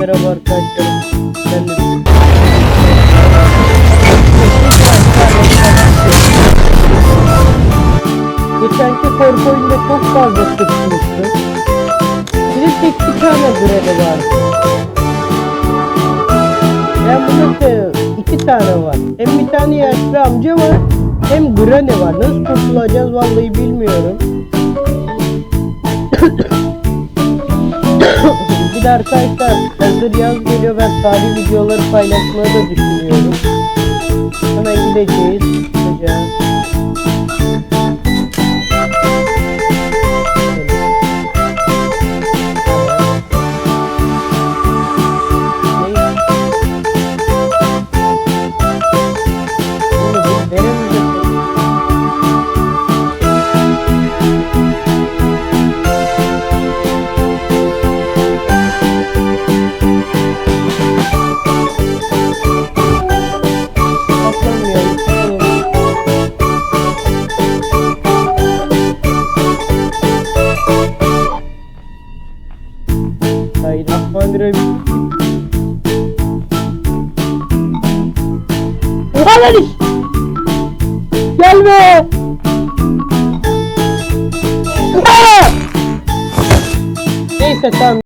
Merhaba arkadaşlar. Ben de Geçenki korku oyunda çok fazla sıkmıştı. De tek tane grevi var. Ben burada da iki tane var. Hem bir tane yaşlı amca var. Hem Granny var. Nasıl kurtulacağız vallahi bilmiyorum. Bir de hazır yaz geliyor ben tarih videoları paylaşmayı da düşünüyorum. Hemen gideceğiz. Hocam. Bismillahirrahmanirrahim. Oha lan iş! Gelme! Neyse tamam.